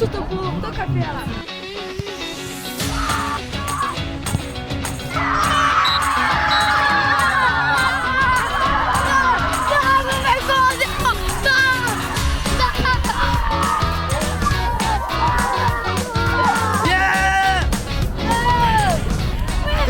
що то було, то капець.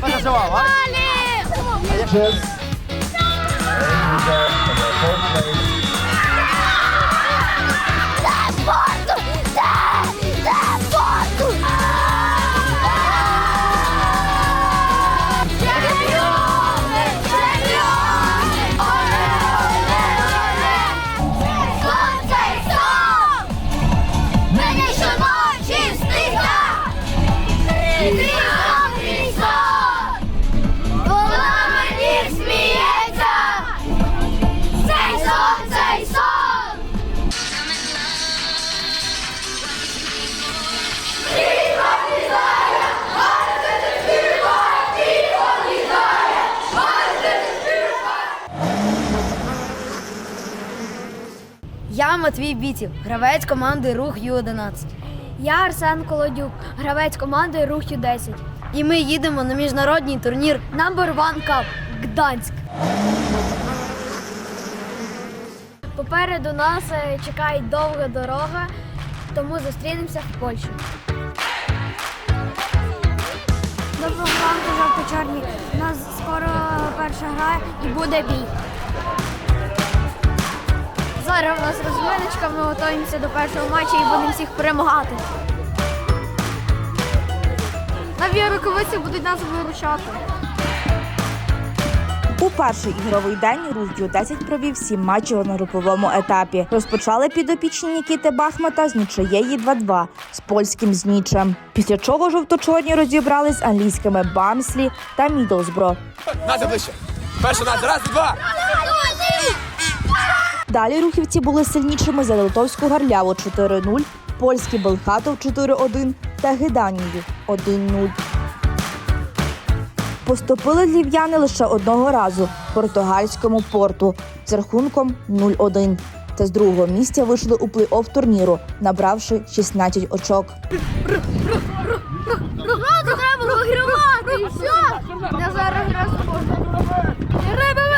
Pasazowała? Judges. And Бітів, гравець команди Рух Ю-11. Я Арсен Колодюк, гравець команди Рух Ю-10. І ми їдемо на міжнародний турнір Number One Cup Гданськ. Попереду нас е, чекає довга дорога, тому зустрінемося в Польщі. Доброго ранку, жовто-чорні. У нас скоро перша гра і буде бій. Зараз у нас розминочка, ми готуємося до першого матчу і будемо всіх перемагати. Нові рукавиці будуть нас виручати. У перший ігровий день рух Ю-10 провів сім матчів на груповому етапі. Розпочали підопічні Нікіти Бахмата з нічиєї 2-2 з польським Знічем. Після чого жовто-чорні розібрали з англійськими Бамслі та Мідлсбро. Надо ближче. Перше надо. Раз, два. Далі рухівці були сильнішими за Литовську Гарляву 4-0, польський Белхатов 4-1 та Гиданію 1-0. Поступили львів'яни лише одного разу португальському порту з рахунком 0-1. Та з другого місця вийшли у плей-офф турніру, набравши 16 очок. Треба вигравати! І все! Я зараз Треба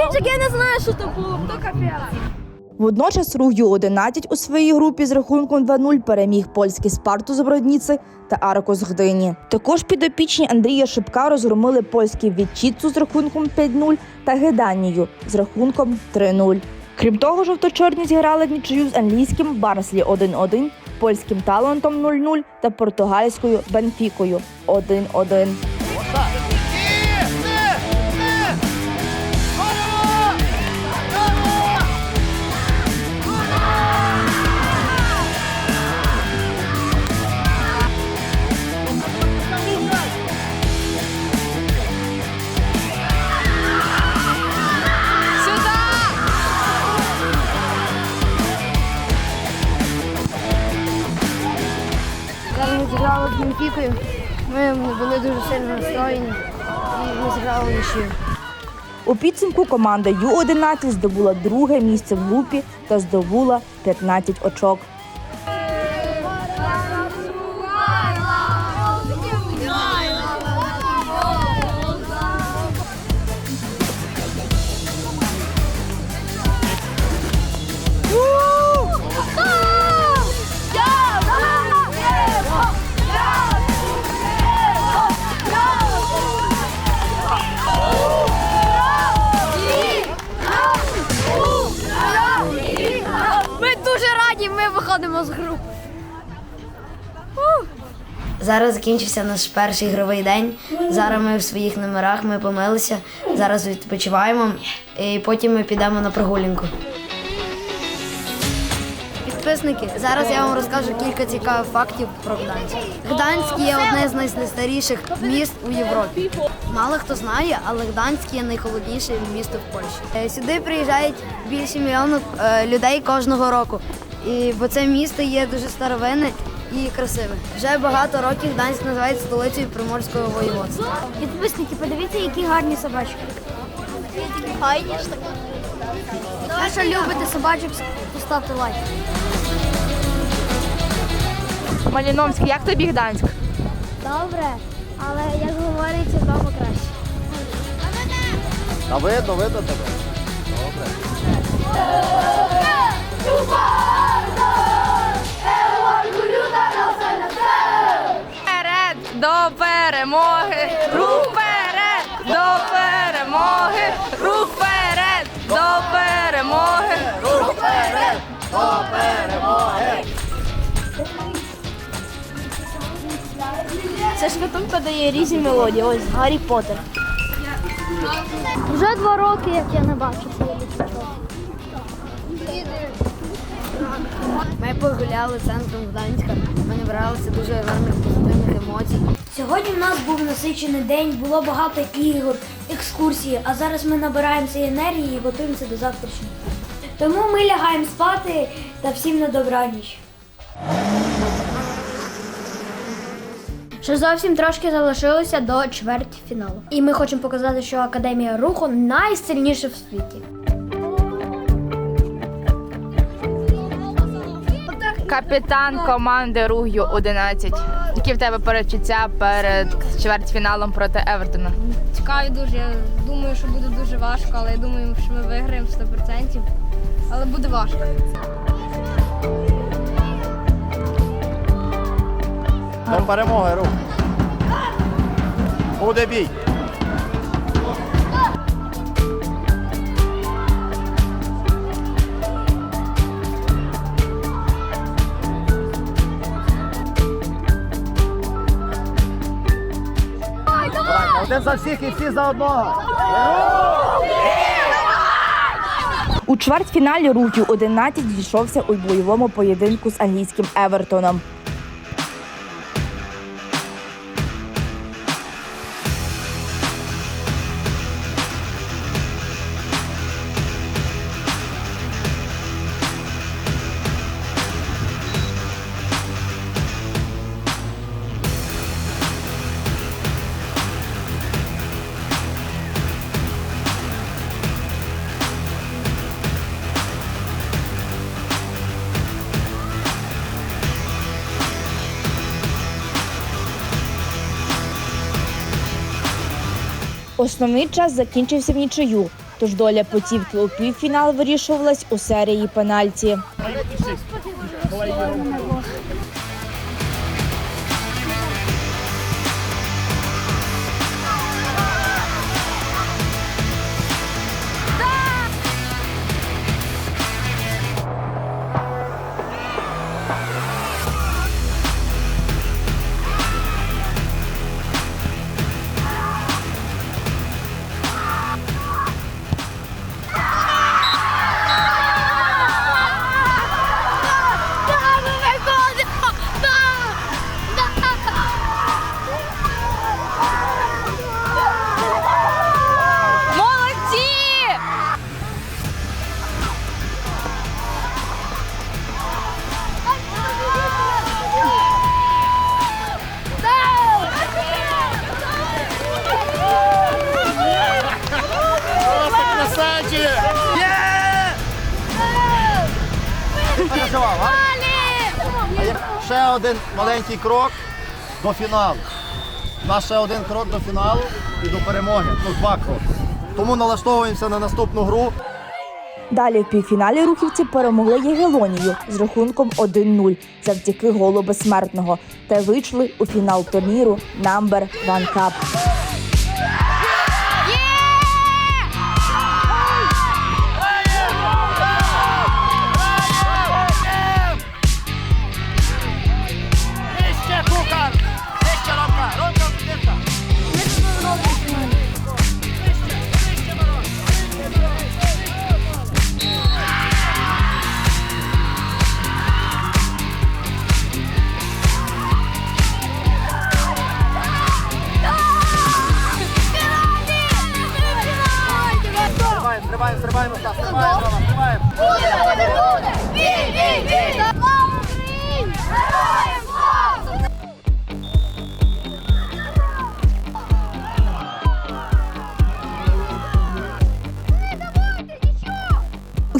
кінчик, я не знаю, що то було. То капець. Водночас рух Ю-11 у своїй групі з рахунком 2-0 переміг польський Спарту з Бродніци та Арко з Гдині. Також підопічні Андрія Шипка розгромили польський Вітчіцу з рахунком 5-0 та Геданію з рахунком 3-0. Крім того, жовто-чорні зіграли в нічию з англійським Барслі 1-1, польським талантом 0-0 та португальською Бенфікою 1-1. Бенфікою, ми були дуже сильно настроєні і ми зіграли нічию. У підсумку команда Ю-11 здобула друге місце в групі та здобула 15 очок. Зараз закінчився наш перший ігровий день. Зараз ми в своїх номерах ми помилися. Зараз відпочиваємо і потім ми підемо на прогулянку. підписники, зараз я вам розкажу кілька цікавих фактів про Гданськ. Гданськ є одне з найстаріших міст у Європі. Мало хто знає, але Гданськ є найхолодніше місто в Польщі. Е, Сюди приїжджають більше мільйону е, людей кожного року. І, бо це місто є дуже старовинне і красиве. Вже багато років Гданськ називають столицею приморського воєводства. Підписники, подивіться, які гарні собачки. Хайні ж такі. Якщо любите собачок, поставте лайк. Маліновський, як тобі Гданськ? Добре, але як говориться, вдома краще. Та видно, видно тебе. Вперед до перемоги! Рух вперед до перемоги! Рух вперед до перемоги! Рух вперед до перемоги! Це шкатулка дає різні мелодії. Ось Гаррі Поттер. Вже два роки, як я не бачу цього літачок. Ми погуляли центром Гданська. Ми набралися дуже гарних позитивних емоцій. Сьогодні в нас був насичений день, було багато ігор, екскурсій, а зараз ми набираємося енергії і готуємося до завтрашнього. Тому ми лягаємо спати та всім на добраніч. Ще зовсім трошки залишилося до чвертьфіналу. І ми хочемо показати, що Академія руху найсильніша в світі. Капітан команди Рух Ю-11. Які в тебе перечуття перед чвертьфіналом проти Евертона? Цікаві дуже. Я думаю, що буде дуже важко, але я думаю, що ми виграємо 100%. Але буде важко. До перемоги, рух. Буде бій. Один за всіх і всі за одного. У чвертьфіналі рухів Ю-11 зійшовся у бойовому поєдинку з англійським Евертоном. Основний час закінчився в нічию, тож доля путівки у півфінал вирішувалась у серії пенальті. Маленький крок до фіналу. У нас ще один крок до фіналу і до перемоги. Ну, два кроки. Тому налаштовуємося на наступну гру. Далі в півфіналі рухівці перемогли Єгелонію з рахунком 1-0 завдяки голу безсмертного та вийшли у фінал турніру Number One Cup.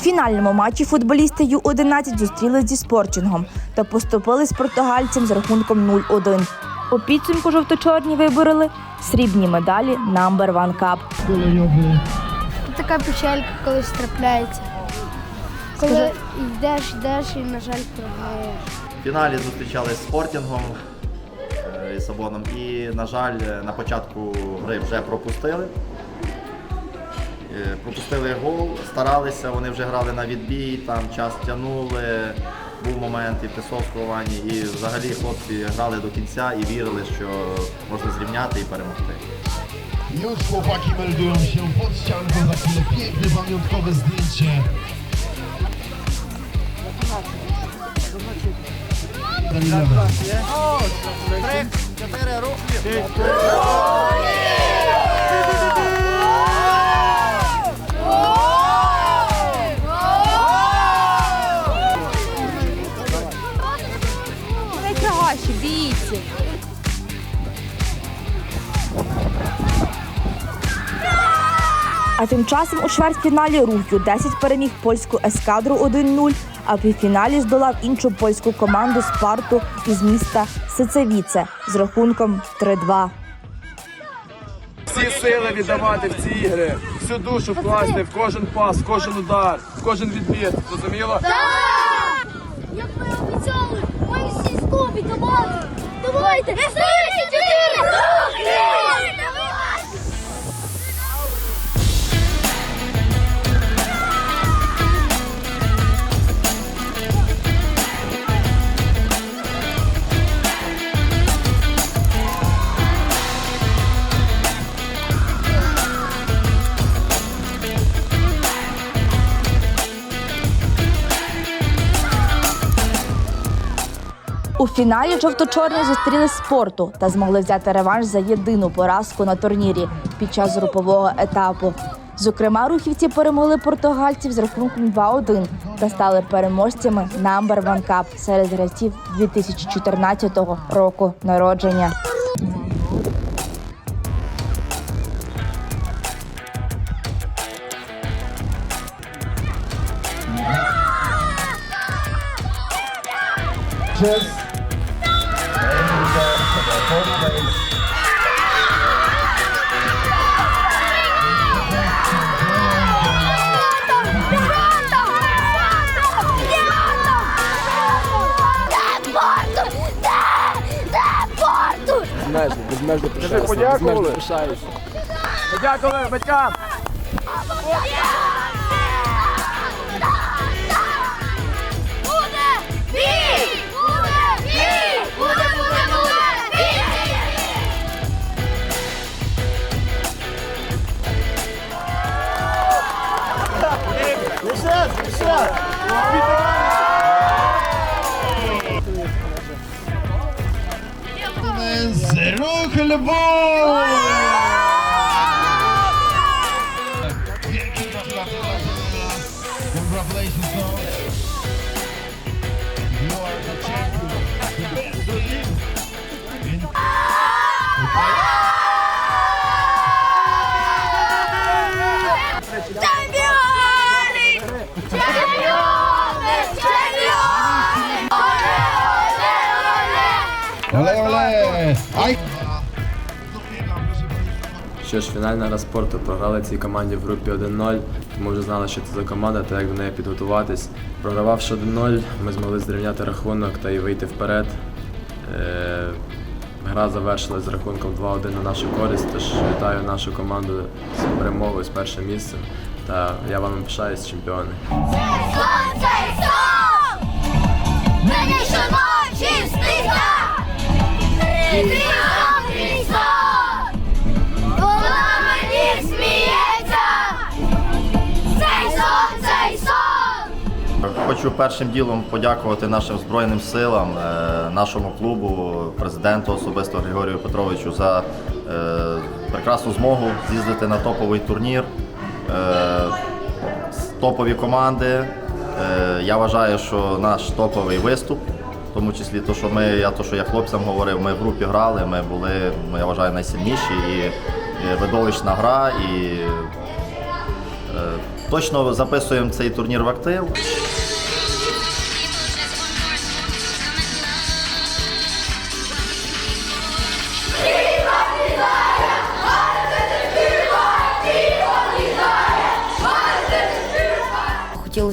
Фінальному матчі футболісти Ю-11 зустрілись зі спорчингом та поступили з португальцем з рахунком 0-1. У підсумку жовто-чорні вибороли срібні медалі Number One Cup. Така печалька колись трапляється. Коли йдеш, йдеш і, на жаль, програєш. В фіналі зустрічалися з спортінгом е, Лісабоном і, на жаль, на початку гри вже пропустили. Е, Пропустили гол, старалися, вони вже грали на відбій, там час тягнули, був момент і в і взагалі хлопці грали до кінця і вірили, що можна зрівняти і перемогти. Już chłopaki meldują się pod ścianką, za chwilę piękne pamiątkowe zdjęcie. Danilowe. Чотири руки. Найкраще, бійці. А тим часом у чвертьфіналі рух Ю-10 переміг польську ескадру 1-0, а в півфіналі здолав іншу польську команду Спарту із міста Сицевіце з рахунком 3-2. Всі сили віддавати в ці ігри, всю душу вкласти в кожен пас, в кожен удар, в кожен відбір. Зрозуміло? Як ми обіцяли, ми всі скопі команди. Давайте! У фіналі жовто-чорні зустріли спорту та змогли взяти реванш за єдину поразку на турнірі під час групового етапу. Зокрема, рухівці перемогли португальців з рахунком 2-1 та стали переможцями Number One Cup серед гравців 2014 року народження. Chess. Безмежно, пишаюся. Подякували батькам! Congratulations, song. You are the champion. Championi! Champione! Champione! Ole, ole! Ole, ole! Що ж, фінальна гра спорту програли цій команді в групі 1-0. Ми вже знали, що це за команда та як до неї підготуватись. Програвавши 1-0, ми змогли зрівняти рахунок та й вийти вперед. Е, Гра завершилась з рахунком 2-1 на нашу користь, тож вітаю нашу команду з перемогою з першим місцем. Та я вами пишаюсь, чемпіони. Сонце й сон! Мені Хочу першим ділом подякувати нашим Збройним силам, е, нашому клубу, президенту особисто Григорію Петровичу за е, прекрасну змогу з'їздити на топовий турнір. Е, Топові команди. Я вважаю, що наш топовий виступ, в тому числі то, що ми, я то, що я хлопцям говорив, ми в групі грали, ми були, я вважаю, найсильніші і, видовищна гра. І, Точно записуємо цей турнір в актив.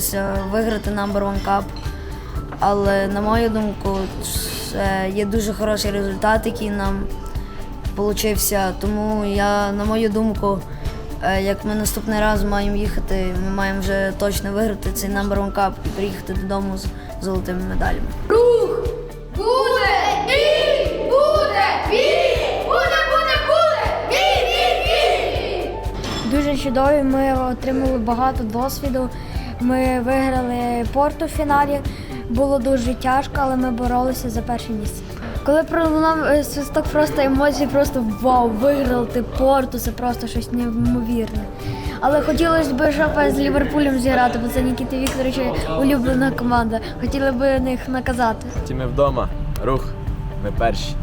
Хотілося виграти number one cup, але на мою думку, це є дуже хороший результат, який нам получився. Тому я, на мою думку, е, як ми наступний раз маємо їхати, ми маємо вже точно виграти цей number one cup і приїхати додому з золотими медалями. Рух буде і буде бій! Буде, буде, буде! Бій, бій, бій! Дуже чудові. Ми отримали багато досвіду. Ми виграли порту в фіналі. Було дуже тяжко, але ми боролися за перше місце. Коли пролунав е, свисток, просто емоції, просто вау, виграти порту, це просто щось неймовірне. Але хотілося б, щоб з Ліверпулем зіграти, бо це Нікіти Вікторовича улюблена команда. Хотіли б них наказати. Ті ми вдома. Рух. Ми перші.